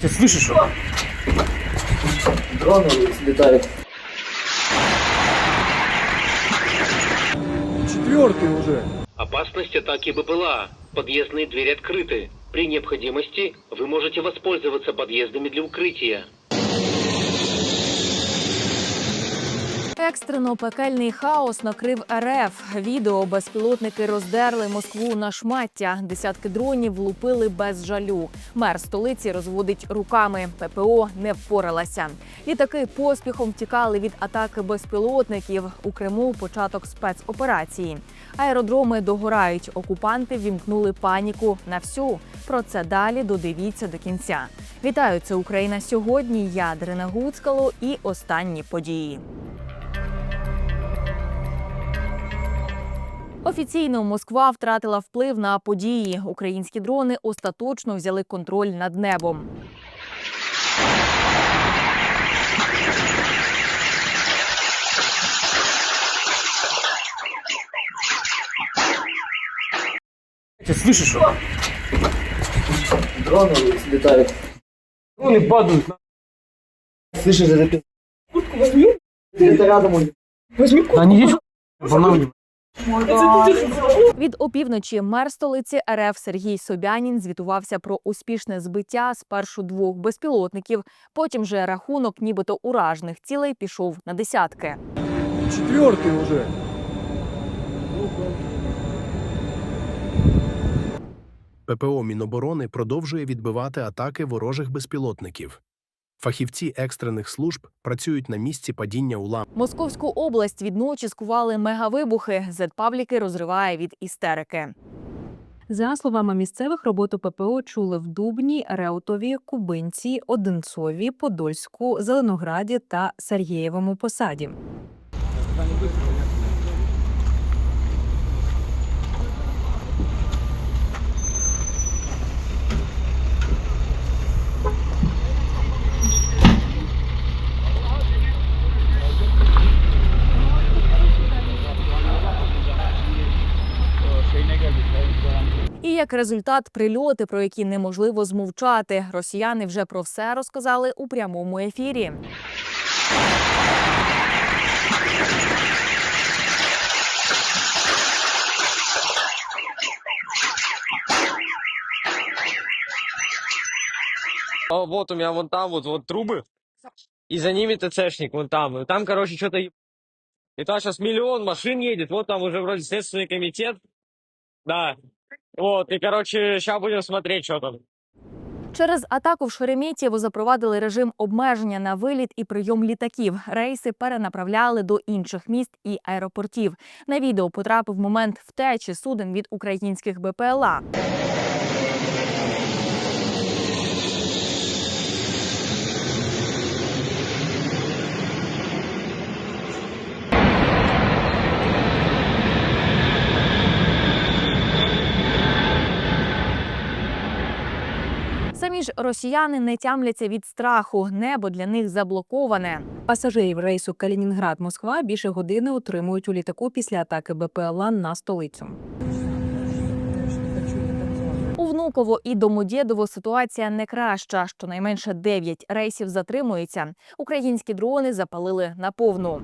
Ты слышишь? Дроны летают. Четвертый уже. Опасность атаки БПЛА. Подъездные двери открыты. При необходимости вы можете воспользоваться подъездами для укрытия. Екстрено пекельний хаос накрив РФ. Відео безпілотники роздерли Москву на шмаття. Десятки дронів влупили без жалю. Мер столиці розводить руками. ППО не впоралася. Літаки поспіхом втікали від атаки безпілотників. У Криму початок спецоперації. Аеродроми догорають. Окупанти вімкнули паніку на всю. Про це далі додивіться до кінця. Вітаю, це Україна сьогодні. Я Дарина Гуцкало і останні події. Офіційно Москва втратила вплив на події. Українські дрони остаточно взяли контроль над небом. Ты слышишь? Дроны летают. Дроны падают. на- Слышишь, это пи- Куртку возьми. Где-то рядом он. Они есть? Волнуй. Від опівночі мер столиці РФ Сергій Собянін звітувався про успішне збиття спершу двох безпілотників. Потім же рахунок, нібито уражних цілей, пішов на десятки. Четвертый уже. ППО Міноборони продовжує відбивати атаки ворожих безпілотників. Фахівці екстрених служб працюють на місці падіння уламків. Московську область відночі скували мегавибухи. Зетпабліки розриває від істерики. За словами місцевих, роботу ППО чули в Дубні, Реутові, Кубинці, Одинцові, Подольську, Зеленограді та Сергієвому посаді. Як результат, прильоти, про які неможливо змовчати. Росіяни вже про все розказали у прямому ефірі. А вот у меня вон там вот, вот трубы, и за ними ТЦшник вон там. И там, короче, что-то... И там сейчас миллион машин едет, вот там уже вроде Следственный комитет. Да. Вот, и, короче, сейчас будем смотреть, что там. Через атаку в Шереметьєво запровадили режим обмеження на виліт і прийом літаків. Рейси перенаправляли до інших міст і аеропортів. На відео потрапив момент втечі суден від українських БПЛА. Ж росіяни не тямляться від страху. Небо для них заблоковане. Пасажирів рейсу Калінінград-Москва більше години утримують у літаку після атаки БПЛА на столицю. У Внуково і Домодєдово ситуація не краща. Щонайменше 9 рейсів затримується. Українські дрони запалили наповну.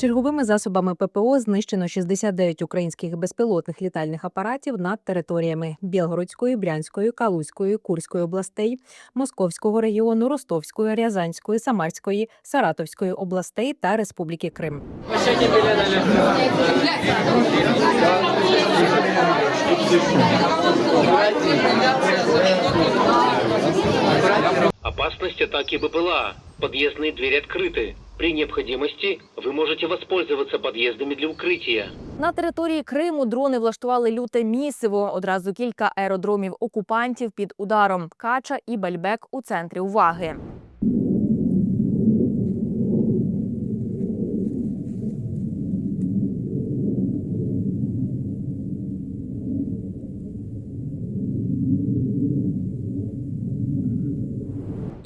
Черговими засобами ППО знищено 69 українських безпілотних літальних апаратів над територіями Білгородської, Брянської, Калузької, Курської областей, Московського регіону, Ростовської, Рязанської, Самарської, Саратовської областей та Республіки Крим. Опасность атаки БПЛА. Подъездные двери открыты. При необходимости вы можете воспользоваться подъездами для укрытия. На території Криму дрони влаштували люте місиво. Одразу кілька аеродромів окупантів під ударом. Кача і Бальбек у центрі уваги.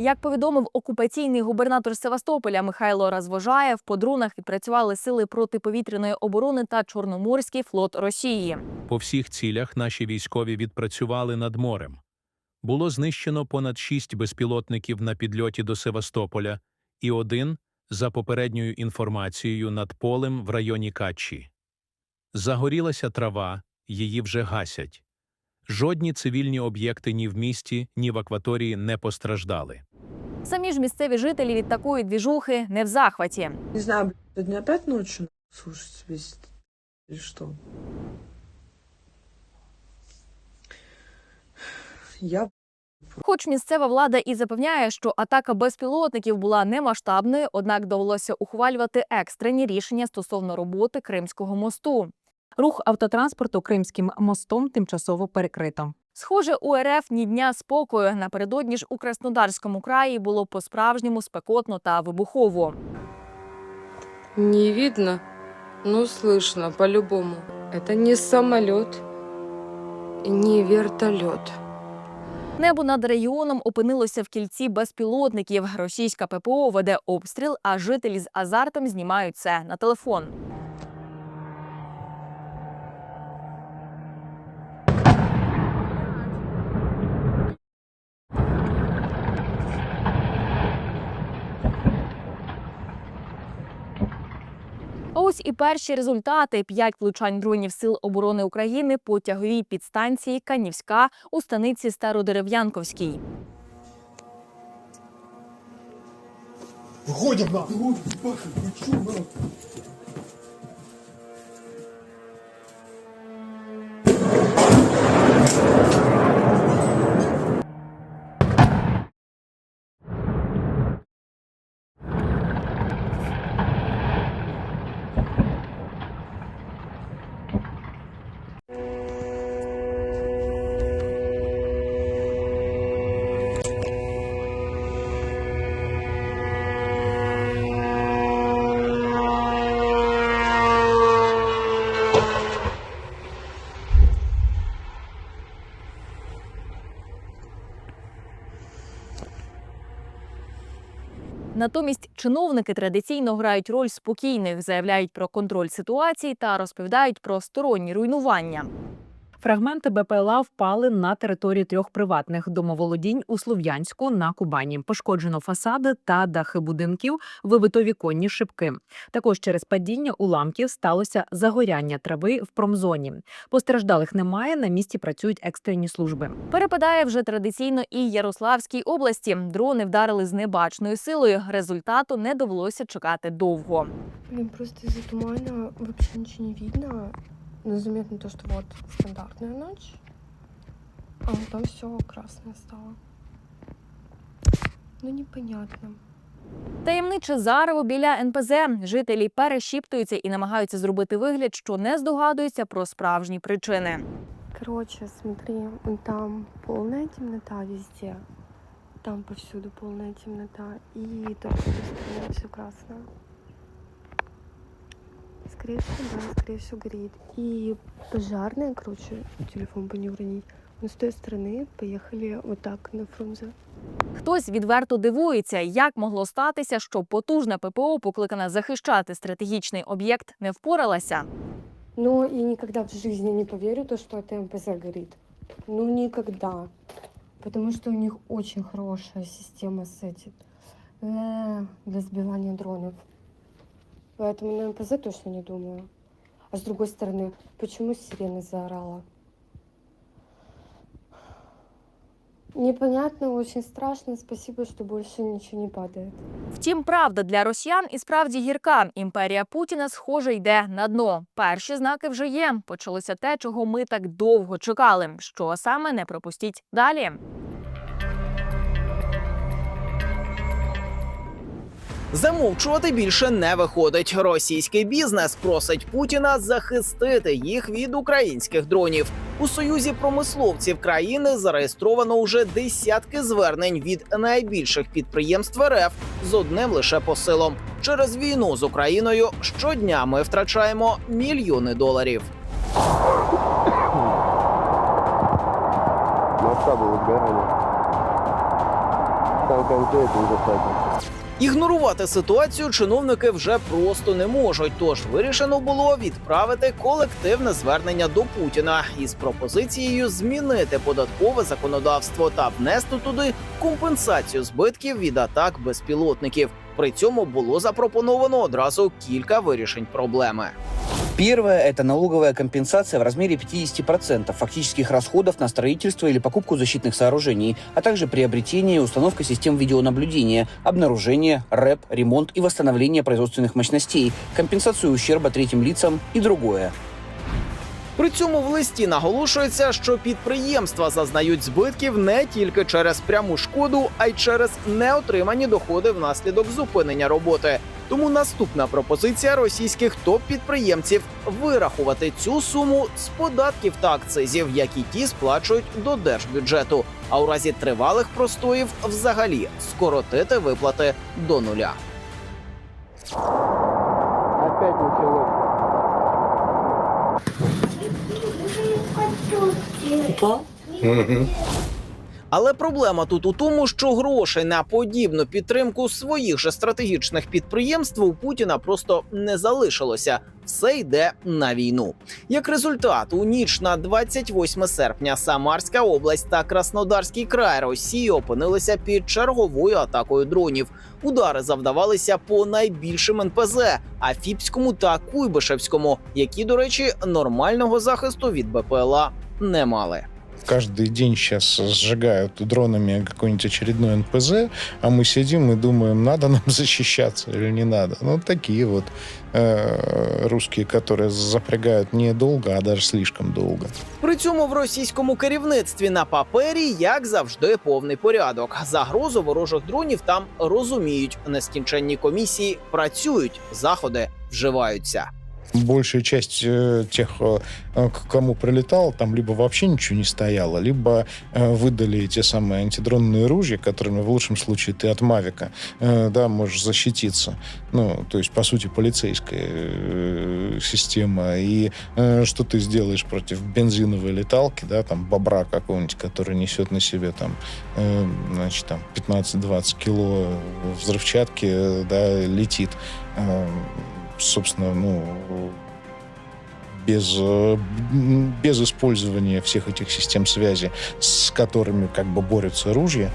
Як повідомив окупаційний губернатор Севастополя Михайло Розвожаєв, по дронах відпрацювали сили протиповітряної оборони та Чорноморський флот Росії. По всіх цілях наші військові відпрацювали над морем. Було знищено понад шість безпілотників на підльоті до Севастополя і один, за попередньою інформацією, над полем в районі Качі. Загорілася трава, її вже гасять. Жодні цивільні об'єкти ні в місті, ні в акваторії не постраждали. Самі ж місцеві жителі від такої двіжухи не в захваті. Не знаю, блядь, сегодня опять ночью слушать весь что? Я Хоч місцева влада і запевняє, що атака безпілотників була не масштабною, однак довелося ухвалювати екстрені рішення стосовно роботи Кримського мосту. Рух автотранспорту Кримським мостом тимчасово перекрито. Схоже, у РФ ні дня спокою. Напередодні ж у Краснодарському краї було по-справжньому спекотно та вибухово. Не видно, но слышно по-любому. Это не самолет, не вертолет. Небо над регіоном опинилося в кільці безпілотників. Російська ППО веде обстріл, а жителі з азартом знімають це на телефон. Ось і перші результати: п'ять влучань дронів сил оборони України по тяговій підстанції Канівська у станиці Стародерев'янковській. Виходять нахуй. Натомість чиновники традиційно грають роль спокійних, заявляють про контроль ситуації та розповідають про сторонні руйнування. Фрагменти БПЛА впали на території трьох приватних домоволодінь у Слов'янську на Кубані. Пошкоджено фасади та дахи будинків, вибито віконні шибки. Також через падіння уламків сталося загоряння трави в промзоні. Постраждалих немає. На місці працюють екстрені служби. Перепадає вже традиційно і Ярославській області. Дрони вдарили з небачною силою. Результату не довелося чекати довго. Блин, просто из-за тумана вообще не видно. Но заметно то, что вот стандартная ночь, а вот там все красное стало. Ну, непонятно. Таємниче зарево біля НПЗ. Жителі перешіптуються і намагаються зробити вигляд, що не здогадуються про справжні причини. Короче, смотри, там полная темнота везде. Там повсюду полная темнота. И только с той стороны все красное Скорее всего, да, скорее всего, горит. И пожарные, короче, телефон бы не уронить. Но с той стороны поехали вот так на Фрунзе. Хтось відверто дивується, як могло статися, що потужна ППО, покликана захищати стратегічний об'єкт, не впоралася. Но и никогда в жизни не поверю, то, что это МПЗ горит. Ну, никогда. Потому что у них очень хорошая система с этим, э, для сбивания дронов. Поэтому на МПЗ точно не думаю. А с другой стороны, почему сирена заорала? Непонятно, очень страшно. Спасибо, что больше ничего не падает. Втім, правда для росіян і справді гірка. Імперія Путіна, схоже, йде на дно. Перші знаки вже є. Почалося те, чого ми так довго чекали. Що саме не пропустіть далі. Замовчувати більше не виходить. Російський бізнес просить Путіна захистити їх від українських дронів. У союзі промисловців країни зареєстровано уже десятки звернень від найбільших підприємств РФ з одним лише посилом. Через війну з Україною щодня ми втрачаємо мільйони доларів. там конкретно достатньо. Ігнорувати ситуацію чиновники вже просто не можуть. Тож вирішено було відправити колективне звернення до Путіна із пропозицією змінити податкове законодавство та внести туди компенсацію збитків від атак безпілотників. При цьому було запропоновано одразу кілька вирішень проблеми. Первое – это налоговая компенсация в размере 50% фактических расходов на строительство или покупку защитных сооружений, а также приобретение и установка систем видеонаблюдения, обнаружение, рэп, ремонт и восстановление производственных мощностей, компенсацию ущерба третьим лицам и другое. При цьому в листі наголошується, що підприємства зазнають збитків не тільки через пряму шкоду, а й через неотримані доходи внаслідок зупинення роботи. Тому наступна пропозиція російських топ-підприємців вирахувати цю суму з податків та акцизів, які ті сплачують до держбюджету. А у разі тривалих простоїв взагалі скоротити виплати до нуля. Але проблема тут у тому, що грошей на подібну підтримку своїх же стратегічних підприємств у Путіна просто не залишилося. Все йде на війну. Як результат, у ніч на 28 серпня Самарська область та Краснодарський край Росії опинилися під черговою атакою дронів. Удари завдавалися по найбільшим НПЗ Афіпському та Куйбишевському, які, до речі, нормального захисту від БПЛА не мали. каждый день сейчас сжигают дронами какой-нибудь очередной НПЗ, а мы сидим и думаем, надо нам защищаться или не надо. Ну, такие вот э, русские, которые запрягают не долго, а даже слишком долго. При цьому в російському керівництві на папері, як завжди, повний порядок. Загрозу ворожих дронів там розуміють. Нескінченні комісії працюють, заходи вживаються. Большая часть э, тех, э, к кому прилетал, там либо вообще ничего не стояло, либо э, выдали те самые антидронные ружья, которыми в лучшем случае ты от Мавика, э, да, можешь защититься. Ну, то есть, по сути, полицейская э, система. И э, что ты сделаешь против бензиновой леталки, да, там, бобра какого-нибудь, который несет на себе там, э, значит, там 15-20 кило взрывчатки, э, да, летит. Э, собственно, ну, без, э, м, без использования всех этих систем связи, с которыми как бы борются ружья,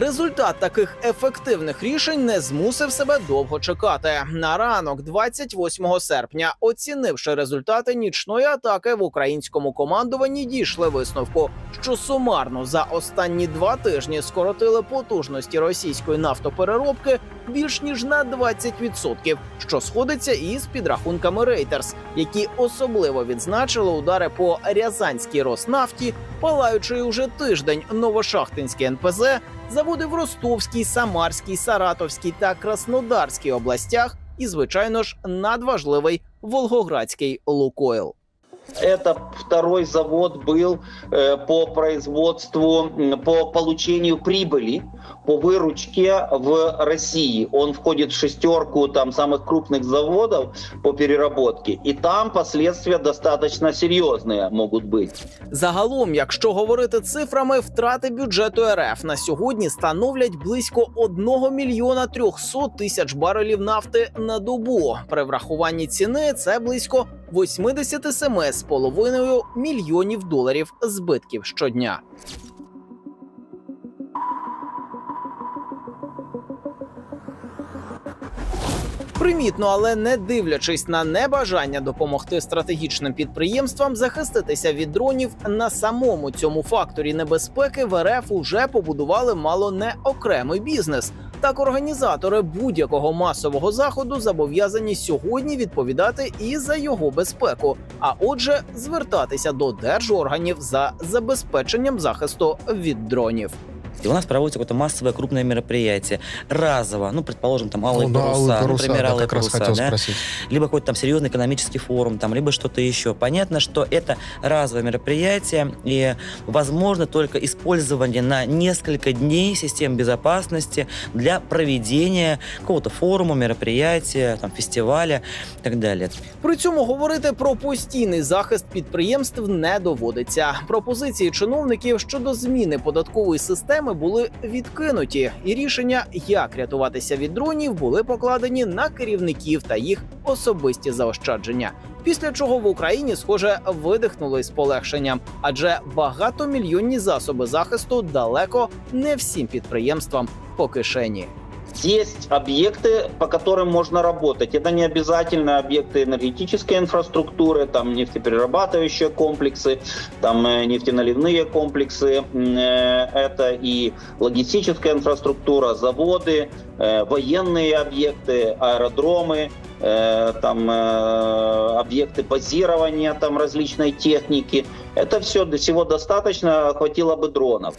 Результат таких ефективних рішень не змусив себе довго чекати. На ранок, 28 серпня, оцінивши результати нічної атаки в українському командуванні, дійшли висновку, що сумарно за останні два тижні скоротили потужності російської нафтопереробки більш ніж на 20%, що сходиться із підрахунками Reuters, які особливо відзначили удари по Рязанській Роснафті, палаючи уже тиждень Новошахтинський НПЗ, заводи в Ростовській, Самарській, Саратовській та Краснодарській областях, і, звичайно ж, надважливий Волгоградський Лукойл. Это второй завод был э, по производству, м, по получению прибыли, по выручке в России. Он входит в шестерку там самых крупных заводов по переработке. И там последствия достаточно серьезные могут быть. Загалом, якщо говорити цифрами, втрати бюджету РФ на сьогодні становлять близько 1 мільйона 300 тисяч барелів нафти на добу. При врахуванні ціни це близько 87,5 мільйонів доларів збитків щодня. Примітно, але не дивлячись на небажання допомогти стратегічним підприємствам захиститися від дронів на самому цьому факторі небезпеки в РФ уже побудували мало не окремий бізнес. Так, організатори будь-якого масового заходу зобов'язані сьогодні відповідати і за його безпеку, а отже, звертатися до держорганів за забезпеченням захисту від дронів. И у нас проводится какое-то массовое крупное мероприятие. Разово, ну, предположим, там алые Ну да, паруса, алые паруса, например, да, алые как раз паруса, хотел да? спросить. либо какой-то там серьезный экономический форум, там, либо что-то еще. Понятно, что это разовое мероприятие, и возможно только использование на несколько дней систем безопасности для проведения какого-то форума, мероприятия, там, фестиваля и так далее. При цьому говорити про постійний захист підприємств не доводиться. Пропозиції чиновників щодо зміни податкової системи проблеми були відкинуті, і рішення, як рятуватися від дронів, були покладені на керівників та їх особисті заощадження. Після чого в Україні, схоже, видихнули з полегшенням, адже багатомільйонні засоби захисту далеко не всім підприємствам по кишені. Есть объекты, по которым можно работать. Это не обязательно объекты энергетической инфраструктуры, там нефтеперерабатывающие комплексы, там э, нефтеналивные комплексы. Э, Это и логистическая инфраструктура, заводы, э, военные объекты, аэродромы, там объекты базирования там различной техники. Это все до всего достаточно, хватило бы дронов.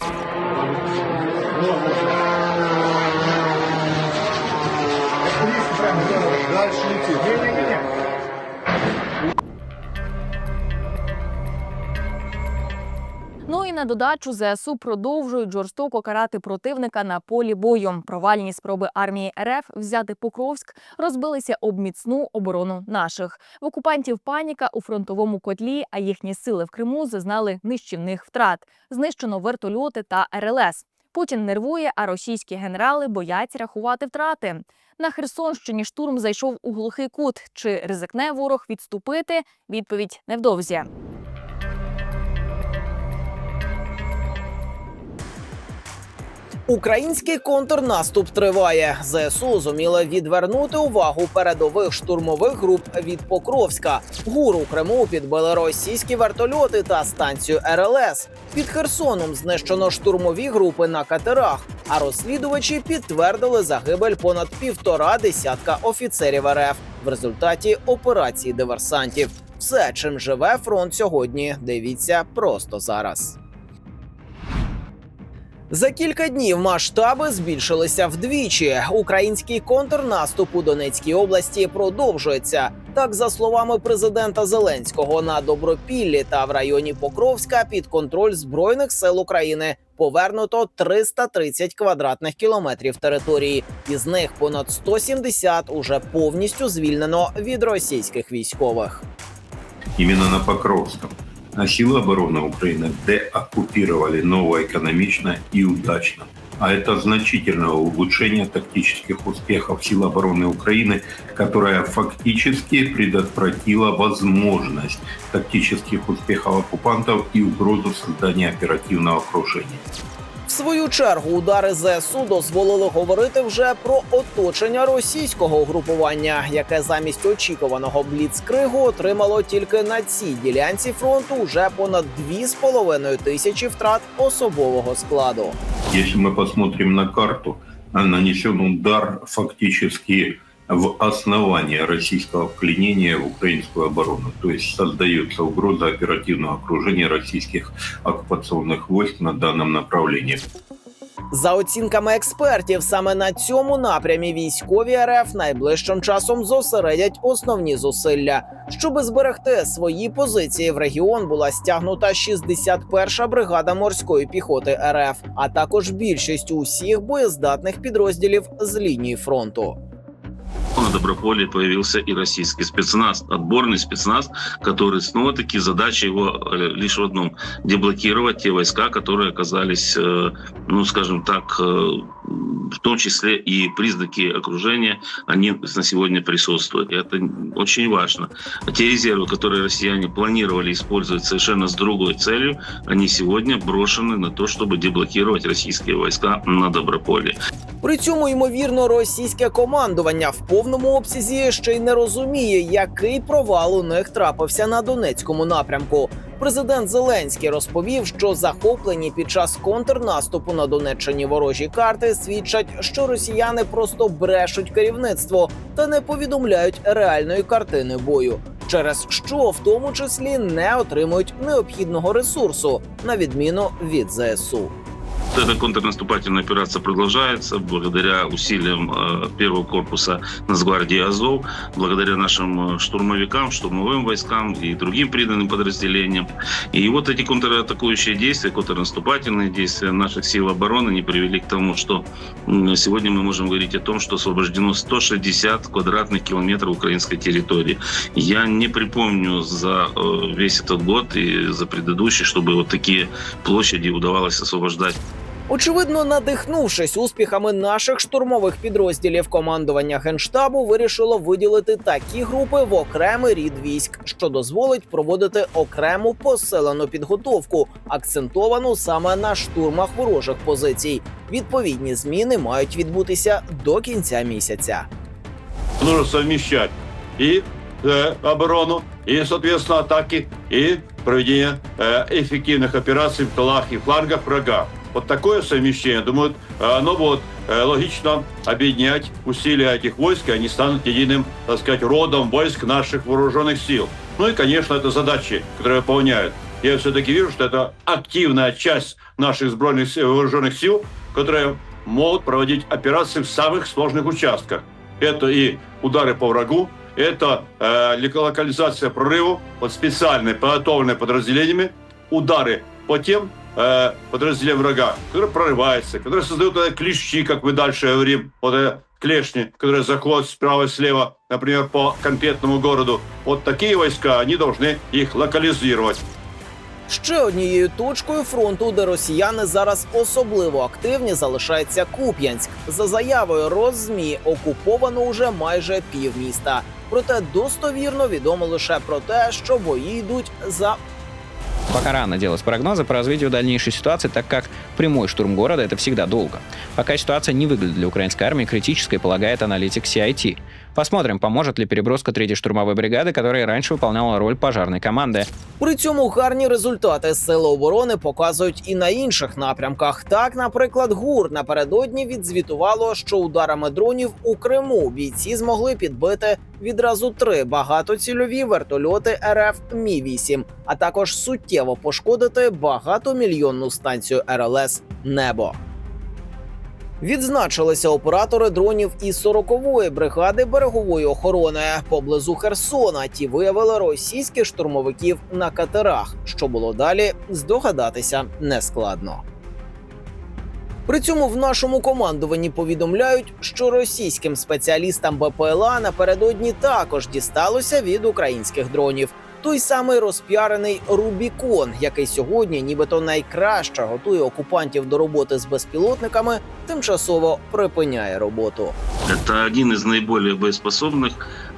І на додачу ЗСУ продовжують жорстоко карати противника на полі бою. Провальні спроби армії РФ взяти Покровськ розбилися об міцну оборону наших. В окупантів паніка у фронтовому котлі, а їхні сили в Криму зазнали нищівних втрат. Знищено вертольоти та РЛС. Путін нервує, а російські генерали бояться рахувати втрати. На Херсонщині штурм зайшов у глухий кут. Чи ризикне ворог відступити? Відповідь невдовзі. Український контрнаступ триває. ЗСУ зуміли відвернути увагу передових штурмових груп від Покровська. Гур у Криму підбили російські вертольоти та станцію РЛС. Під Херсоном знищено штурмові групи на катерах. А розслідувачі підтвердили загибель понад півтора десятка офіцерів РФ в результаті операції диверсантів. Все, чим живе фронт сьогодні. Дивіться просто зараз. За кілька днів масштаби збільшилися вдвічі. Український контрнаступ у Донецькій області продовжується. Так, за словами президента Зеленського, на Добропіллі та в районі Покровська під контроль збройних сил України повернуто 330 квадратних кілометрів території. Із них понад 170 уже повністю звільнено від російських військових. именно на Покровском. Силы обороны Украины деоккупировали новоэкономично и удачно. А это значительное улучшение тактических успехов сил обороны Украины, которая фактически предотвратила возможность тактических успехов оккупантов и угрозу создания оперативного окружения. В свою чергу удари ЗСУ дозволили говорити вже про оточення російського угрупування, яке замість очікуваного бліцкригу отримало тільки на цій ділянці фронту вже понад 2,5 тисячі втрат особового складу. Если мы посмотрим на карту, нанесен удар фактически в основание российского вклинения в украинскую оборону. То есть создается угроза оперативного окружения российских оккупационных войск на данном направлении. За оцінками експертів, саме на цьому напрямі військові РФ найближчим часом зосередять основні зусилля. Щоби зберегти свої позиції в регіон, була стягнута 61-ша бригада морської піхоти РФ, а також більшість усіх боєздатних підрозділів з лінії фронту На Доброполье появился и российский спецназ, отборный спецназ, который снова-таки задача его э, лишь в одном – деблокировать те войска, которые оказались, э, ну, скажем так, э, в том числе и признаки окружения, они на сегодня присутствуют. И это очень важно. Те резервы, которые россияне планировали использовать совершенно с другой целью, они сегодня брошены на то, чтобы деблокировать российские войска на Доброполе. При цьому, ймовірно, російське командування в повному обсязі ще й не розуміє, який провал у них трапився на Донецькому напрямку. Президент Зеленський розповів, що захоплені під час контрнаступу на Донеччині ворожі карти свідчать, що росіяни просто брешуть керівництво та не повідомляють реальної картини бою, через що в тому числі не отримують необхідного ресурсу на відміну від ЗСУ. Эта контрнаступательная операция продолжается благодаря усилиям э, первого корпуса Нацгвардии Азов, благодаря нашим э, штурмовикам, штурмовым войскам и другим приданным подразделениям. И вот эти контратакующие действия, контрнаступательные действия наших сил обороны не привели к тому, что сегодня мы можем говорить о том, что освобождено 160 квадратных километров украинской территории. Я не припомню за э, весь этот год и за предыдущий, чтобы вот такие площади удавалось освобождать. Очевидно, надихнувшись успіхами наших штурмових підрозділів, командування генштабу вирішило виділити такі групи в окремий рід військ, що дозволить проводити окрему посилену підготовку, акцентовану саме на штурмах ворожих позицій. Відповідні зміни мають відбутися до кінця місяця. нужно совмещать и э, оборону, и, соответственно, атаки, и проведение э, эффективных операций в тылах и флангах врага. Вот такое совмещение, думаю, оно будет э, логично объединять усилия этих войск, и они станут единым, так сказать, родом войск наших вооруженных сил. Ну и, конечно, это задачи, которые выполняют. Я все-таки вижу, что это активная часть наших сбройных сил- вооруженных сил, которые могут проводить операции в самых сложных участках. Это и удары по врагу, это э, локализация прорывов под специальными подготовленными подразделениями, удары по тем э, подразделениям врага, которые прорываются, которые создают э, клещи, как мы дальше говорим, вот э, клешни, которые заходят справа и слева, например, по конкретному городу. Вот такие войска, они должны их локализировать. Ще однією точкою фронту, де росіяни зараз особливо активні, залишається Куп'янськ. За заявою Роззмі окуповано уже майже півміста. Проте достовірно відомо лише про те, що бої йдуть за Пока рано делать прогнозы по развитию дальнейшей ситуации, так как прямой штурм города – это всегда долго. Пока ситуация не выглядит для украинской армии критической, полагает аналитик CIT. Посмотрим, поможет ли переброска третьей штурмовой бригады, которая раньше выполняла роль пожарной команды. При цьому гарні результати сили оборони показують і на інших напрямках. Так, наприклад, ГУР напередодні відзвітувало, що ударами дронів у Криму бійці змогли підбити відразу три багатоцільові вертольоти РФ Мі 8 а також суттєво пошкодити багатомільйонну станцію РЛС Небо. Відзначилися оператори дронів із 40-ї бригади берегової охорони поблизу Херсона. Ті виявили російських штурмовиків на катерах. Що було далі, здогадатися нескладно. При цьому в нашому командуванні повідомляють, що російським спеціалістам БПЛА напередодні також дісталося від українських дронів. Той самий розпіарений Рубікон, який сьогодні, нібито найкраще готує окупантів до роботи з безпілотниками, тимчасово припиняє роботу. Це один із найбільш боеспособных,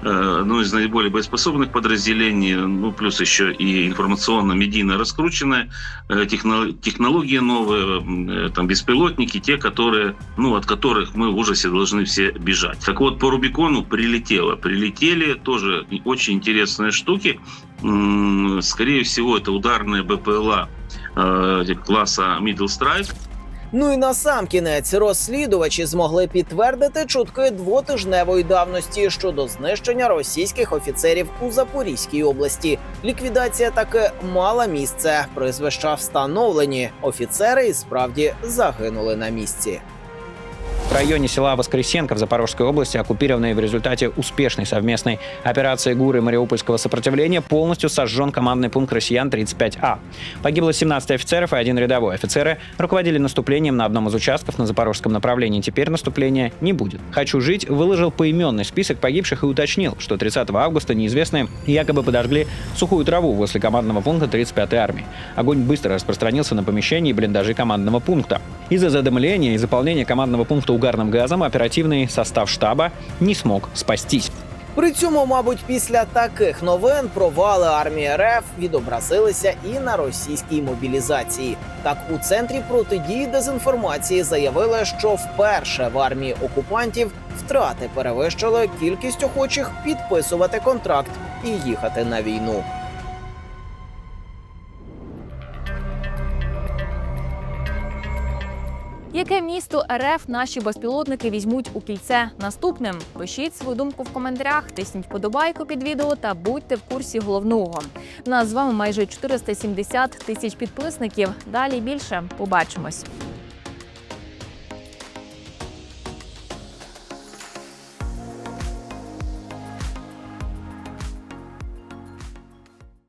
одно из наиболее боеспособных подразделений, ну плюс еще и информационно-медийно раскрученное, э, техно- технологии новые, м, э, там беспилотники, те, которые, ну от которых мы в ужасе должны все бежать. Так вот, по Рубикону прилетело, прилетели тоже очень интересные штуки. Скорее всего, это ударные БПЛА класса Middle Strike, Ну і на сам кінець розслідувачі змогли підтвердити чутки двотижневої давності щодо знищення російських офіцерів у Запорізькій області. Ліквідація таки мала місце. Призвища встановлені. Офіцери і справді загинули на місці. В районе села Воскресенко в Запорожской области, оккупированной в результате успешной совместной операции ГУР и Мариупольского сопротивления, полностью сожжен командный пункт россиян 35А. Погибло 17 офицеров и один рядовой. Офицеры руководили наступлением на одном из участков на запорожском направлении. Теперь наступления не будет. «Хочу жить» выложил поименный список погибших и уточнил, что 30 августа неизвестные якобы подожгли сухую траву возле командного пункта 35-й армии. Огонь быстро распространился на помещения и блиндажи командного пункта. Из-за задымления и заполнения командного пункта угарным газом оперативный состав штаба не смог спастись. При цьому, мабуть, після таких новин провали армії РФ відобразилися і на російській мобілізації. Так, у центрі протидії дезінформації заявили, що вперше в армії окупантів втрати перевищили кількість охочих підписувати контракт і їхати на війну. Яке місто РФ наші безпілотники візьмуть у кільце наступним? Пишіть свою думку в коментарях, тисніть подобайку під відео та будьте в курсі головного. Нас з вами майже 470 тисяч підписників. Далі більше побачимось.